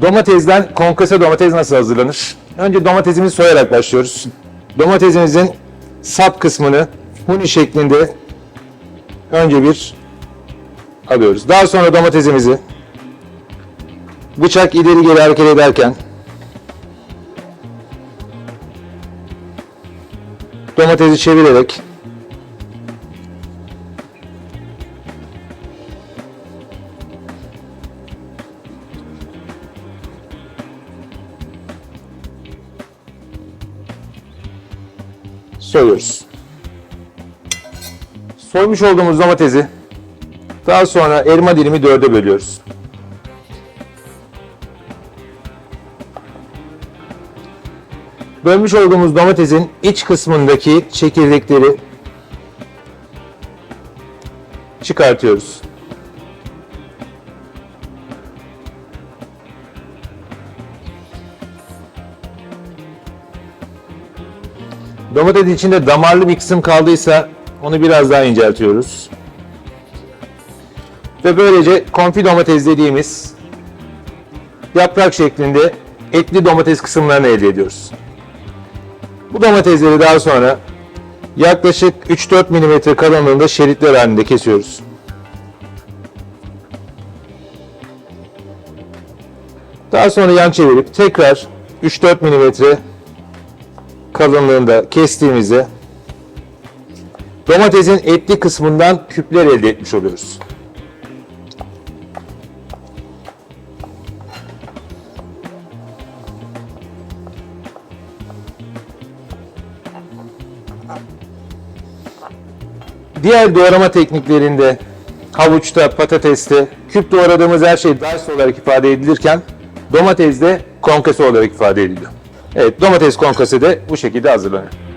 Domatesden konkase domates nasıl hazırlanır? Önce domatesimizi soyarak başlıyoruz. Domatesimizin sap kısmını huni şeklinde önce bir alıyoruz. Daha sonra domatesimizi bıçak ileri geri hareket ederken domatesi çevirerek soyuyoruz. Soymuş olduğumuz domatesi daha sonra elma dilimi dörde bölüyoruz. Bölmüş olduğumuz domatesin iç kısmındaki çekirdekleri çıkartıyoruz. Domatesin içinde damarlı bir kısım kaldıysa onu biraz daha inceltiyoruz. Ve böylece konfi domates dediğimiz yaprak şeklinde etli domates kısımlarını elde ediyoruz. Bu domatesleri daha sonra yaklaşık 3-4 mm kalınlığında şeritler halinde kesiyoruz. Daha sonra yan çevirip tekrar 3-4 mm kalınlığında kestiğimizde domatesin etli kısmından küpler elde etmiş oluyoruz. Diğer doğrama tekniklerinde havuçta, patateste küp doğradığımız her şey dice olarak ifade edilirken domatesde konkası olarak ifade ediliyor. Evet, domates konkası de bu şekilde hazırlanıyor.